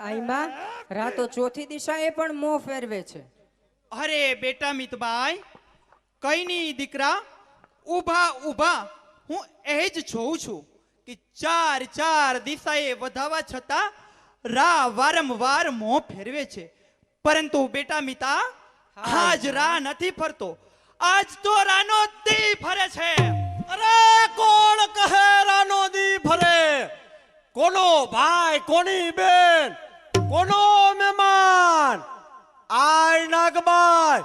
આઈમાં રાતો ચોથી દિશાએ પણ મોં ફેરવે છે. અરે બેટા મિતભાઈ કઈ નહીં દીકરા? ઊભા ઊભા. હું એ જ જોઉં છું કે ચાર ચાર દિશાએ વધાવા છતાં રા વારંવાર મોં ફેરવે છે. પરંતુ બેટા મિતા આજ રા નથી ફરતો. આજ તો રાનો દી ફરે છે. અરે કોણ કહે રાનો દી ફરે? કોનો ભાઈ, કોની બેન? કોનો મહેમાન? આય નાગબાઈ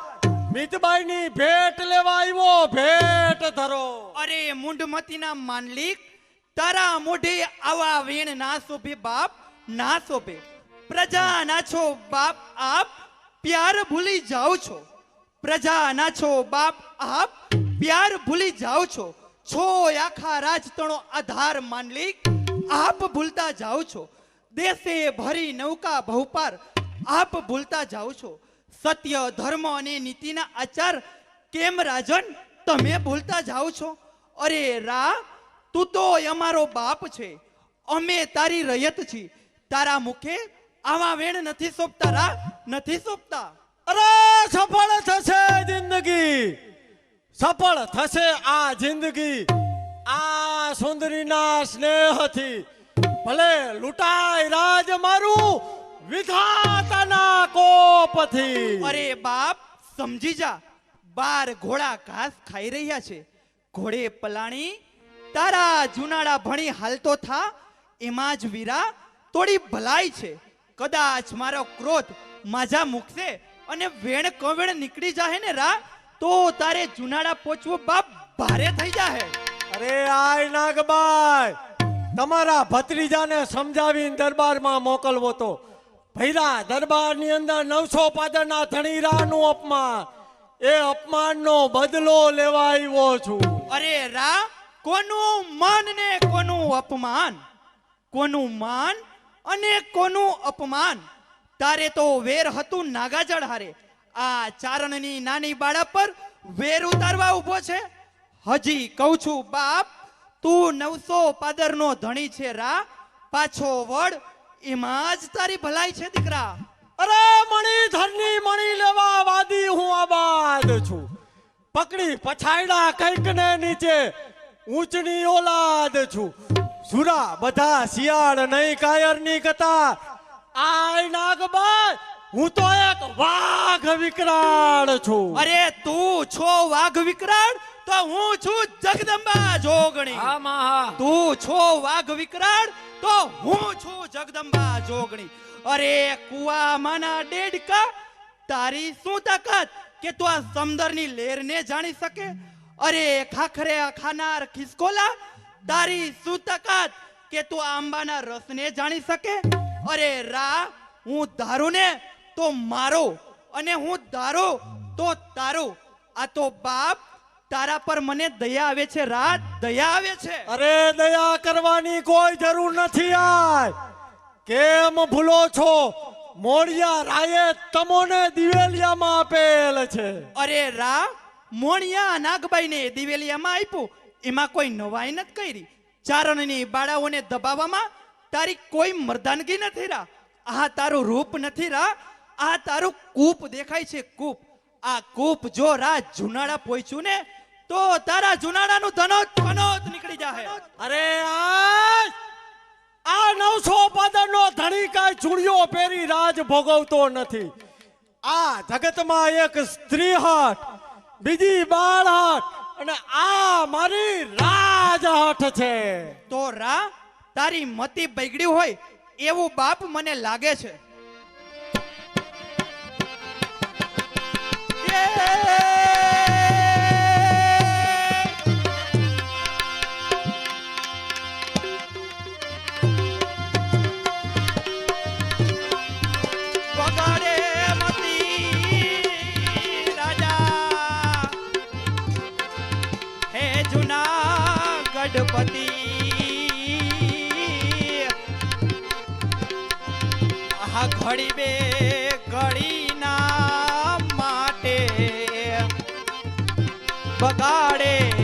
મિતબાઈ ની ભેટ લેવા આવ્યો, ભેટ ધરો. અરે, મુંડમતીના માનલિક તારા મોઢે આવા વેણ ના શોભે બાપ, ના શોભે. પ્રજા ના છો બાપ, આપ પ્યાર ભૂલી જાઓ છો. પ્રજા ના છો બાપ, આપ પ્યાર ભૂલી જાઓ છો. છો આખા રાજતણો આધાર માનલી આપ ભૂલતા જાઓ છો. દેશે ભરી નૌકા બહુપાર, આપ ભૂલતા જાઓ છો. સત્ય, ધર્મ અને નીતિના આચાર કેમ રાજન? તમે ભૂલતા જાઓ છો. અરે રા, તું તો અમારો બાપ છે. અમે તારી રયત છીએ તારા મુખે આવા વેણ નથી સોંપતા રા, નથી સોંપતા. અરે, સફળ થશે જિંદગી. સફળ થશે આ જિંદગી. આ સુંદરીના સ્નેહથી. ભલે લૂંટાય રાજ મારું વિધાતાના કોપથી. અરે બાપ, સમજી જા. બાર ઘોડા ઘાસ ખાઈ રહ્યા છે. ઘોડે પલાણી, તારા જુનાળા ભણી હાલતો થા. એમાં જ વીરા થોડી ભલાઈ છે. કદાચ મારો ક્રોધ માજા મૂકશે અને વેણ કવેણ નીકળી જાહે ને રા. તો તારે જુનાડા પહોંચવું બાપ ભારે થઈ જાહે. અરે આય નાગબાઈ તમારા ભત્રીજાને સમજાવીને દરબારમાં મોકલવો તો. ભૈરા દરબારની અંદર નવસો પાદરના ધણીરાનું અપમાન. એ અપમાનનો બદલો લેવા આવ્યો છું. અરે રા કોનું માન ને કોનું અપમાન? કોનું માન અને કોનું અપમાન? તારે તો વેર હતું નાગાજળ હારે. આ ચારણની નાની બાળા પર વેર ઉતારવા ઊભો છે. હજી કહું છું, બાપ, તું નવસો પાદરનો ધણી છે રા. પાછો વડ એમાં જ તારી ભલાઈ છે, દીકરા. અરે, મણી ધરની મણી લેવા વાદી હું આબાદ છું. પકડી પછાયડા કંઈક ને નીચે ઊંચની ઓલાદ છું. સુરા, બધા શિયાળ નહીં કાયરની કથા. આય નાગબાઈ હું તો એક વાઘ વિકરાળ છું. અરે તું છો વાઘ વિકરાળ? તો હું છું જગદંબા જોગણી. તું છો વાઘ વિકરાળ? તો હું છું જગદંબા જોગણી. અરે કુવામાંના ડેડકા તારી શું તાકાત કે તું આ સમંદરની લેરને જાણી શકે? અરે ખાખરે ખાનાર ખિસકોલા તારી શું તાકાત કે તું આ આંબાના રસને જાણી શકે? અરે રા હું ધારું ને તો મારો અને હું ધારો તો તારો. આ તો બાપ તારા પર મને દયા આવે છે રાત દયા આવે છે. અરે દયા કરવાની કોઈ જરૂર નથી આય. કેમ ભૂલો છો? મોણિયા રાયે તમોને દિવેલિયામાં આપેલ છે. અરે રા મોણિયા નાગબાઈને દિવેલિયામાં આપ્યું. એમાં કોઈ નવાઈ નથી કરી. ચારણની બાળાઓને દબાવવામાં તારી કોઈ મર્દાનગી નથી રા. આ તારું રૂપ નથી રા. આ તારું કૂપ દેખાય છે કૂપ. આ કૂપ જો રા જુનાળા પહોંચ્યું ને તો તારા જુનાળાનું ધનોત ધનોત નીકળી જાહે. અરે આ આ નવસો પાદરનો ધણી કાય ચૂડિયો પહેરી રાજ ભોગવતો નથી. આ જગતમાં એક સ્ત્રી હાટ બીજી બાળ હાટ અને આ મારી રાજહટ છે. તો રા તારી મતી બગડી હોય એવું બાપ મને લાગે છે. ગઢપતિ આ ઘડી બે બગાડે.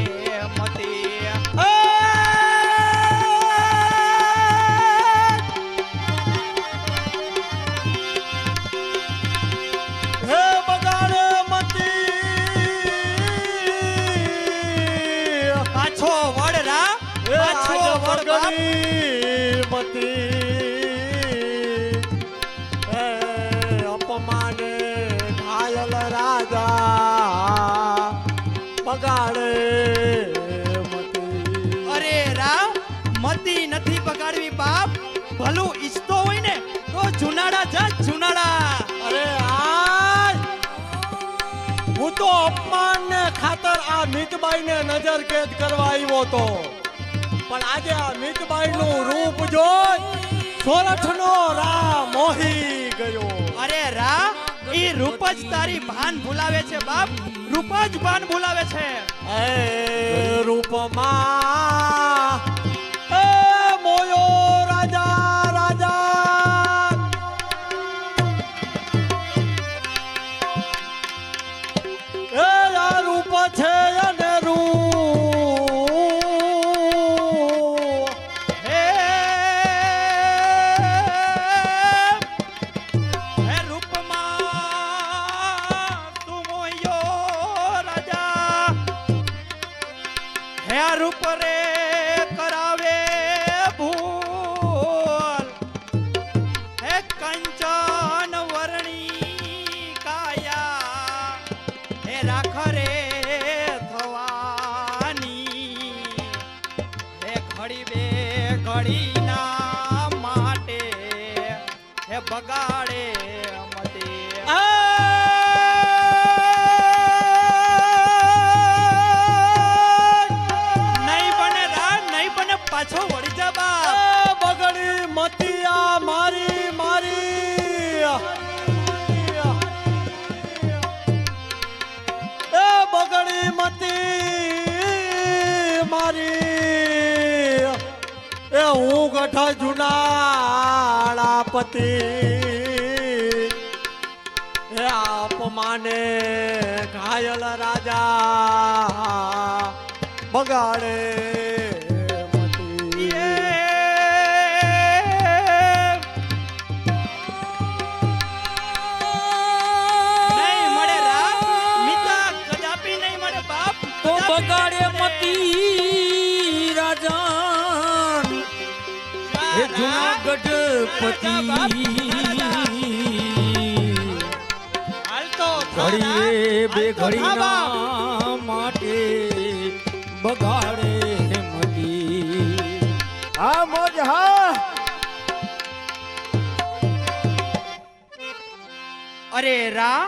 તો અપમાન ને ખાતર આ મીતબાઈ ને નજર કેદ કરવા આવ્યો તો. પણ આજે આ મીતબાઈ નું રૂપ જોઈ સોરઠ નો રા મોહી ગયો. અરે રા ઈ રૂપ જ તારી ભાન ભૂલાવે છે બાપ. રૂપ જ ભાન ભૂલાવે છે. એ રૂપમાં મારી મારી. એ બગડી મતી, મારી. એ હું ગઠા જુનાળા પતિ એ આપમાને ઘાયલ રાજા. બગાડે ઘડીએ બે. ઘડીના માટે બગાડે મતી આ મોજ હા. અરે રા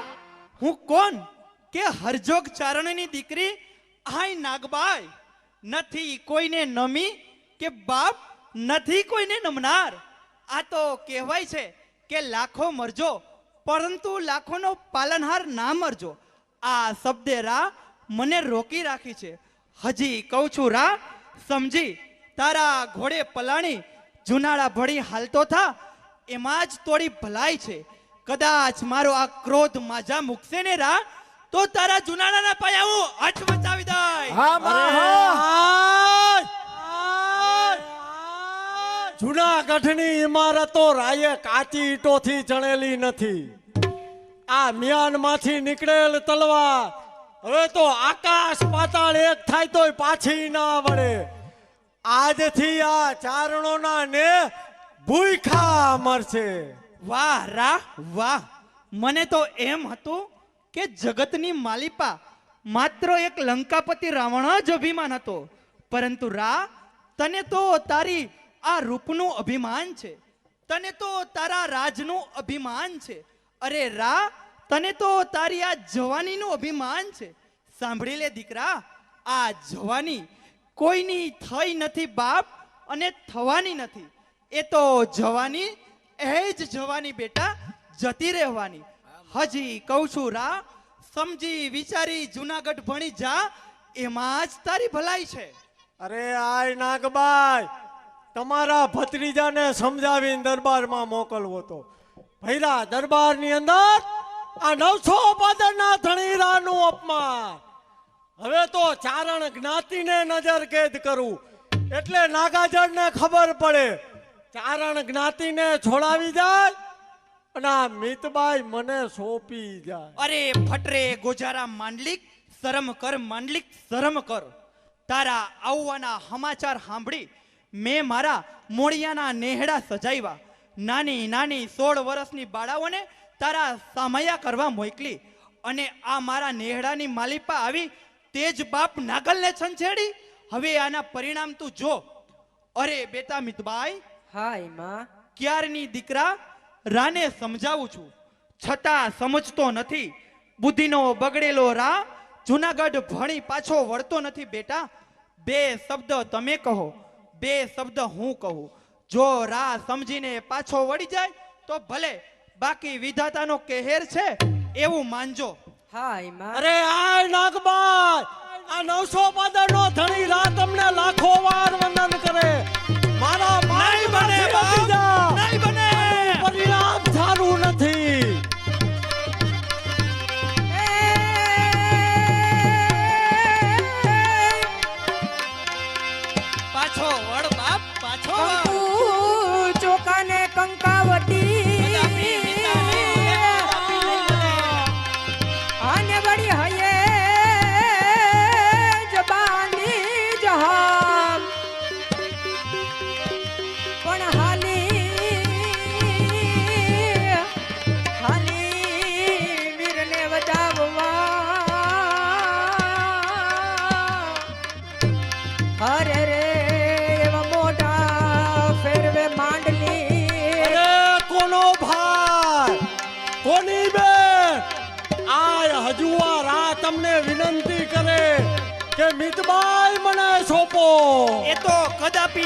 હું કોણ કે હરજોગ ચારણની દીકરી આય નાગબાઈ? નથી કોઈને નમી કે બાપ નથી કોઈને નમનાર. આ તો કહેવાય છે કે લાખો મરજો પરંતુ લાખોનો પાલનહાર ના મરજો. આ શબ્દે રા મને રોકી રાખી છે. હજી કહું છું રા સમજી તારા ઘોડે પલાણી જુનાળા ભળી હાલતો થા એમાં જ થોડી ભલાઈ છે. કદાચ મારો આ ક્રોધ માજા મૂકશે ને રા તો તારા જુનાળાના પાયા હું હઠ મચાવી દઈ જુનાગઢની ઇમારતો રાયે કાચી ઈંટોથી જણેલી નથી. આ મ્યાનમાંથી નીકળેલ તલવાર, હવે તો આકાશ પાતાળ એક થાય તોય પાછી ના વળે. આજથી આ ચારણોના ને ભૂખા મરશે. વાહ રા, વાહ. મને તો એમ હતું કે જગતની માલિપા માત્ર એક લંકાપતિ રાવણ જ અભિમાન હતો. પરંતુ રા, તને તો તારી આ રૂપનું અભિમાન છે. તને તો તારા રાજનું અભિમાન છે. અરે રા, તને તો તારી આ જવાનીનું અભિમાન છે. સાંભળી લે દીકરા, આ જવાની કોઈની થઈ નથી બાપ અને થવાની નથી. એ તો જવાની, એ જ જવાની બેટા, જતી રહેવાની. હજી કહું છું રા, સમજી વિચારી જુનાગઢ ભણી જા, એમાં જ તારી ભલાઈ છે. અરે આય નાગબાઈ તમારા ભત્રીજાને સમજાવીને દરબારમાં મોકલવો તો. ભૈરા, દરબારની અંદર આ નવસો પાદરના ધણીરાનું અપમાન. હવે તો ચારણ જ્ઞાતિને નજર કેદ કરું. એટલે નાગાજળને ખબર પડે. ચારણ જ્ઞાતિને છોડાવી જાય અને આ મિતબાઈ મને સોંપી જાય. અરે ફટરે ગોજારા માંડલિક, શરમ કર માંડલિક, શરમ કર. તારા આવવાના સમાચાર સાંભળી મેં મારા મોડિયાના નેહડા સજાવ્યા. નાની નાની સોળ વર્ષની બાળાઓને તારા સામયા કરવા મોકલી અને આ મારા નેહડાની માલિપા આવી તે જ બાપ નાગલને છંછેડી? હવે આના પરિણામ તું જો. અરે બેટા મિતભાઈ હા એમાં ક્યારની દીકરા રાને સમજાવું છું. છતાં સમજતો નથી. બુદ્ધિનો બગડેલો રા જુનાગઢ ભણી પાછો વળતો નથી બેટા. બે શબ્દ તમે કહો. બે શબ્દ હું કહું. જો રા સમજીને પાછો વળી જાય તો ભલે. બાકી વિધાતાનો કહેર છે એવું માનજો. હા અરે આય નાગબાઈ આ નવસો પાદરનો ધણી રા તમને લાખો વાર વંદન કરે.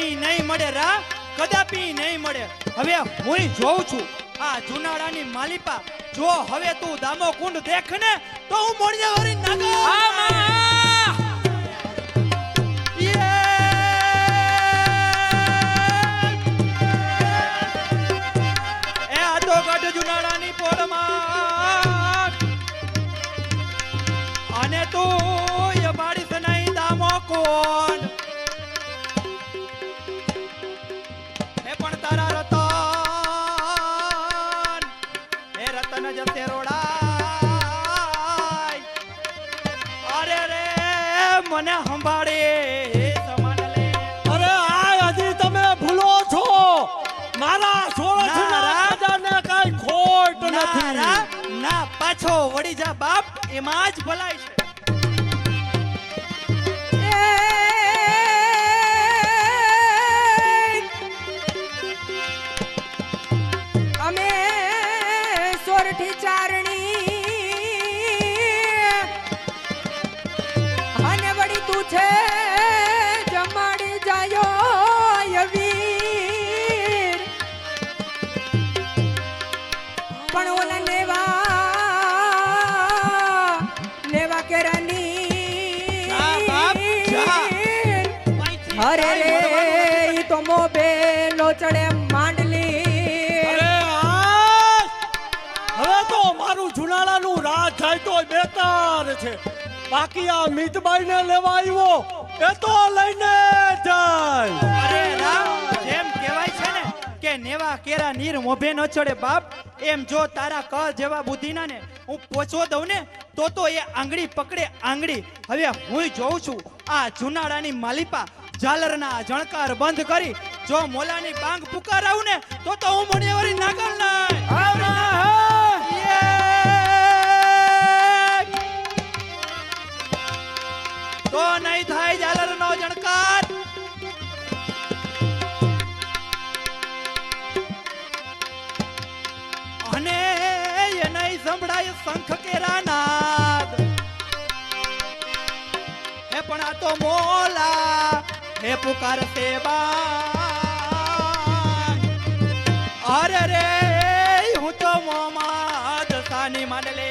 કદાપી નહીં મળે રા, કદાપી નહીં મળે. હવે હું જોઉં છું, આ જુનાળાની માલિપા, જો હવે તું દામો કુંડ દેખ ને તો હું મોડિયા વરી નાગા મને સંભાળે અરે આ હજી તમે ભૂલો છો. મારા સોળસના. રાજાને ખોટ નથી. ના પાછો વળી જા બાપ એમાં જ ભલાય છે. અરે રે ઈ તો મોબે નો ચડે માંડલી. અરે હવે તો મારું જુનાળાનું રાજ જાય તો બેતાર છે. બાકી આ મિતબાઈને લેવા આવ્યો એ તો લઈને જાય. અરે રામ જેમ કહેવાય છે ને કે નેવા કેરા નીર મોભે ન ચડે બાપ એમ જો તારા ક જેવા બુદ્ધિના ને હું પોચવો દઉં ને તો તો એ આંગળી પકડે આંગળી. હવે હું જોઉં છું આ જુનાળાની માલિપા ઝાલરના જણકાર બંધ કરી જો મોલાની બાંગ પુકારાવું ને તો તો હું મોડિયાવાળી નાગલ તો હે પુકાર સેવા અરે રે હું તો મોહમ્મદ સાની માનલે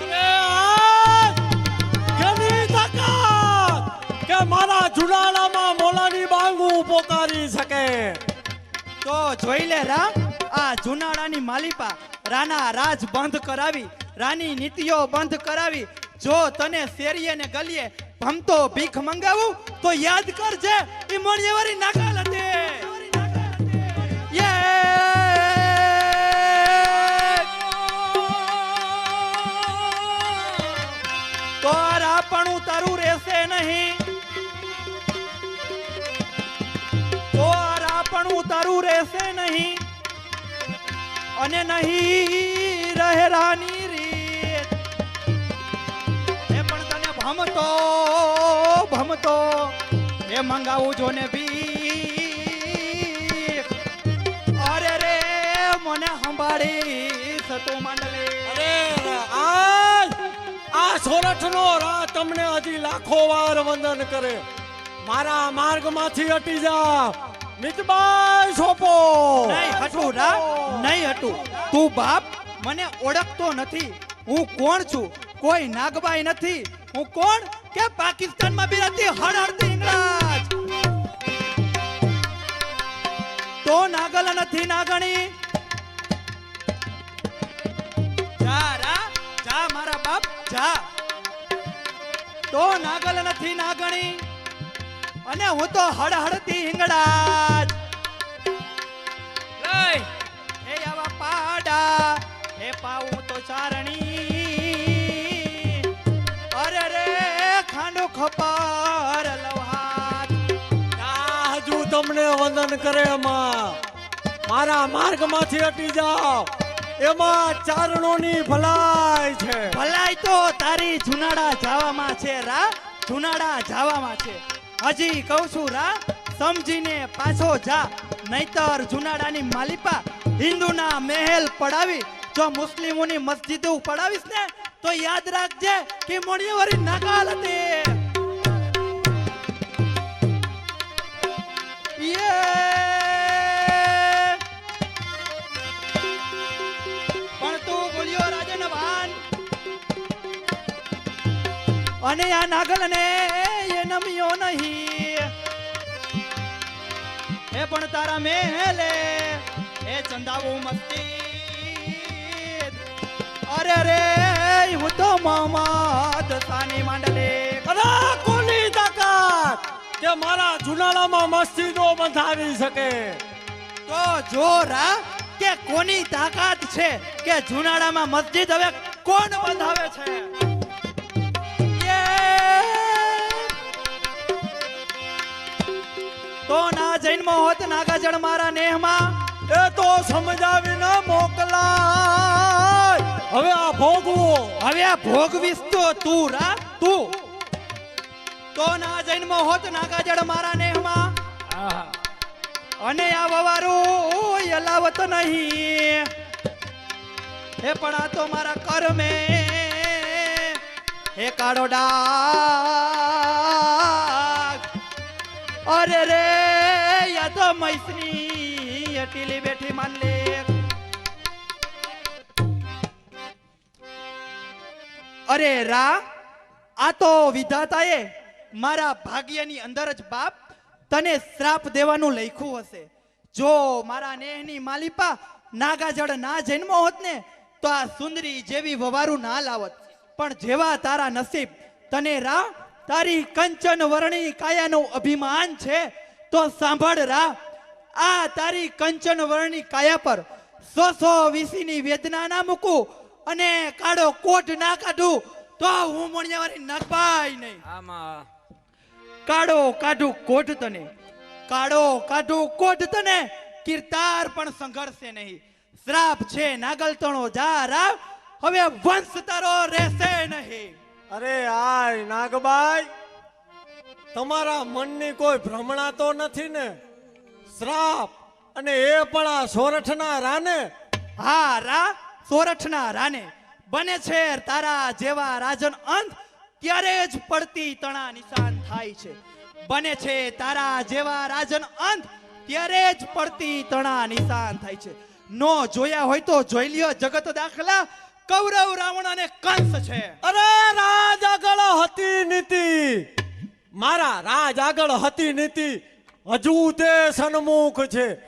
અરે આય કેની તાકાત કે મારા જુડાણામાં મોલાની બાંગુ પોકારી શકે તો જોઈ લે રામ આ જુનાળાની માલિપા રાના રાજ બંધ કરાવી રાની નીતિઓ બંધ કરાવી જો તને શેરીએ ને ગલીએ ભમતો ભીખ મંગાવું, તો યાદ કરજે, એ મોણિયેવારી નાકાલ હતી. રાપણું તારું રહેશે નહીં. તો તારું રહેશે નહીં. અને નહીં રહે ભમતો ભમતો. એ મંગાવું જો ને બી અરે રે મને સંભાળી સતો માંડલે અરે આ આ સોરઠનો રા તમને હજી લાખો વાર વંદન કરે. મારા માર્ગમાંથી હટી જા. મિતબાઈ સોપો. નહીં હટું ના નહીં હટું. તું બાપ મને ઓળખતો નથી. હું કોણ છું? કોઈ નાગબાઈ નથી. હું કોણ? કે પાકિસ્તાનમાં બિરાતી હળહળતી ઇંગરાજ. તો નાગલ નથી નાગણી. જા રા, જા મારા બાપ, જા. તો નાગલ નથી નાગણી. અને હું તો હળહળતી હિંગળાજ વંદન કરે એમાં. મારા માર્ગમાંથી હટી જાઓ. એમાં ચારણોની ભલાઈ છે. ભલાઈ તો તારી જુનાડા જાવામાં છે, રા. જુનાડા જાવામાં છે. હજી કહું છું, રા, સમજીને પાછો જા. નહીતર જુનાડાની માલિપા હિન્દુના મહેલ પડાવી, જો મુસ્લિમોની મસ્જિદ પડાવીશ ને, તો યાદ રાખજે કે મોણિયાવાળી નકાલ હતી. અને આ નાગલ ને એ નમ્યો નહીં. એ પણ તારા મહેલે એ ચંદાવું મસ્તી. અરે રે, હું તો મોહમ્મદ સાની માંડલે. અરે કોની તાકાત! કે મારા જુનાળામાં મસ્જિદો બંધાવી શકે. તો જોરા કે કોની તાકાત છે કે જુનાડામાં મસ્જિદ હવે કોણ બંધાવે છે? ના જન્મ નાગાજળ મારા નેહમાં એ તો સમજાવીને મોકલાય. હવે આ ભોગવો. હવે આ ભોગવીશ તો તું રા તું. તો ના જન્મ મોહત નાગાજળ મારા નેહમાં. અને આ વવારું અલાવત નહીં. હે પણ આ તો મારા કર્મે. હે કાળો ડાગ અરે રે તો મૈસની અટીલી બેઠી માન અરે રા, આ તો વિધાતાએ મારા ભાગ્યની અંદર જ બાપ તને શ્રાપ દેવાનું લખ્યું હશે. જો મારા નેહની માલિપા નાગાજળ ના જન્મો હોત ને, તો આ સુંદરી જેવી વવારું ના લાવત. પણ જેવા તારા નસીબ, તને રા, તારી કંચન વર્ણી કાયાનું અભિમાન છે તો સાંભળ રા આ તારી કંચન વર્ણની કાયા પર સો સો વીસીની વેદના ના મૂકું અને કાળો કોટ ના કાઢું તો હું મોણિયાવાળી નાખાય નહીં. આમાં કાળો કાઢું કોટ તને કાળો કાઢું કોટ તને કીર્તાર પણ સંઘર્ષે નહીં. શ્રાપ છે નાગલતણો જા રાવ હવે વંશ તારો રહેશે નહીં. અરે આય નાગબાઈ. તમારા મનની કોઈ ભ્રમણા તો નથી ને? શ્રાપ. અને એ પણ આ સોરઠના રાને? હા રા સોરઠના રાને. બને છે તારા જેવા રાજન અંત ત્યારે જ પડતી તણા નિશાન થાય છે. બને છે તારા જેવા રાજન અંત ત્યારે જ પડતી તણા નિશાન થાય છે. નો જોયા હોય તો જોઈ લ્યો જગત દાખલા. કૌરવ રાવણ અને કંસ છે. અરે રાજ આગળ હતી નીતિ. મારા રાજ આગળ હતી નીતિ હજુ તે સન્મુખ છે.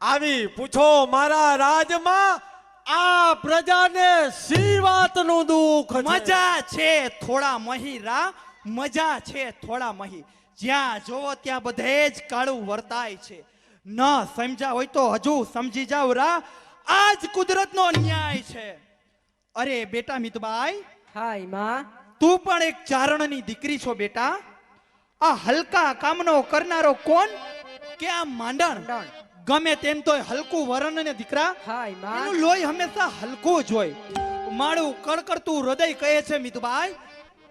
આવી પૂછો મારા રાજમાં આ પ્રજાને સી વાતનું દુઃખ મજા છે થોડા મહી રા મજા છે થોડા મહી. જ્યાં જોવો ત્યાં બધે જ કાળું વર્તાય છે. ન સમજ્યા હોય તો હજુ સમજી જાવ રા. આજ કુદરતનો ન્યાય છે. અરે બેટા મિતબાઈ હાયમાં. તું પણ એક ચારણની દીકરી છો બેટા. આ હલકા કામનો કરનારો કોણ? કે આ માંડણ. ગમે તેમ તો હલકું વરણ ને દીકરા. એનું લોહી હંમેશા હલકું જ હોય. માળું કડકડતું હૃદય કહે છે મિતુભાઈ.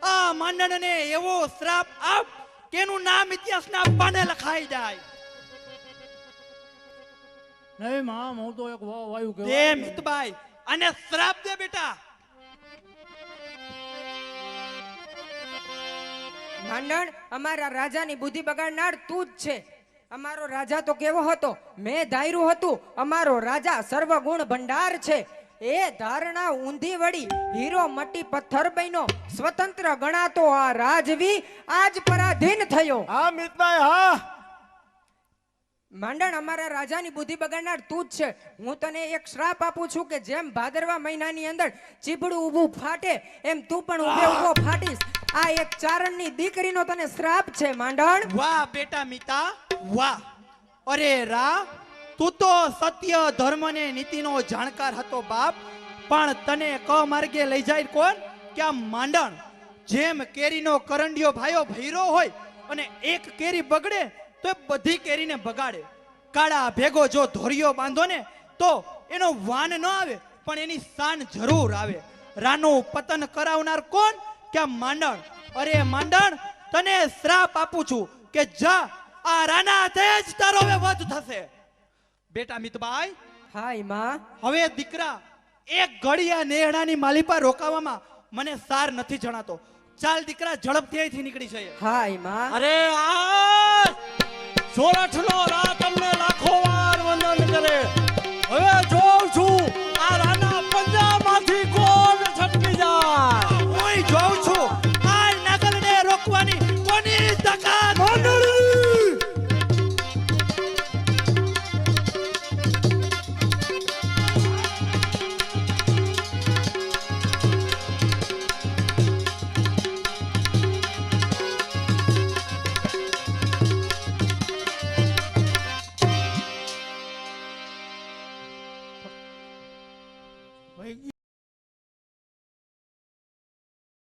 આ માંડણને એવો શ્રાપ આપ કેનું નામ ઇતિહાસના પાને લખાઈ જાય. નહીં મામ હું તો એક વા- વાયુ દે તે મિતભાઈ અને શ્રાપ દે બેટા. માંડણ અમારા રાજાની બુદ્ધિ બગાડનાર તું જ છે. અમારો રાજા તો કેવો હતો? મેં ધાર્યું હતું, અમારો રાજા સર્વગુણ ભંડાર છે. એ ધારણા ઊંધી વળી હીરો મટી પથ્થર બન્યો. સ્વતંત્ર ગણાતો આ રાજવી આજ પરાધીન થયો. હા, મિતભાઈ, હા. માંડણ અમારા રાજાની બુદ્ધિ બગાડનાર તું જ છે. હું તને એક શ્રાપ આપું છું કે જેમ ભાદરવા મહિનાની અંદર ચીબડું ઊભું ફાટે એમ તું પણ ઊભે ઊભો ફાટીશ. આ એક ચારણની દીકરીનો તને શ્રાપ છે માંડણ. વાહ બેટા મિતા વાહ! અરે રા તું તો સત્ય ધર્મ ને નીતિનો જાણકાર હતો બાપ પણ તને ક માર્ગે લઈ જાય કોણ? કે આ માંડણ? જેમ કેરીનો કરંડિયો ભાયો ભૈરો હોય અને એક કેરી બગડે તો એ બધી કેરીને બગાડે. કાળા ભેગો જો ધોરિયો બાંધો ને તો એનો વાન ન આવે પણ એની શાન જરૂર આવે. રાનું પતન કરાવનાર કોણ? કે માંડણ? અરે માંડણ તને શ્રાપ આપું છું કે જા આ રાના હાથે જ તારો હવે વધ થશે. બેટા મિતભાઈ હાયમાં. હવે દીકરા એક ઘડિયા નેહડાની માલી પર રોકાવામાં મને સાર નથી જણાતો. ચાલ દીકરા ઝડપથી અહીંથી નીકળી જઈએ. હાયમાં. અરે આ સોરઠનો રા તમને લાખો વાર વંદન કરે. હવે જોઉં છું આ રાના પંજામાંથી કોઈ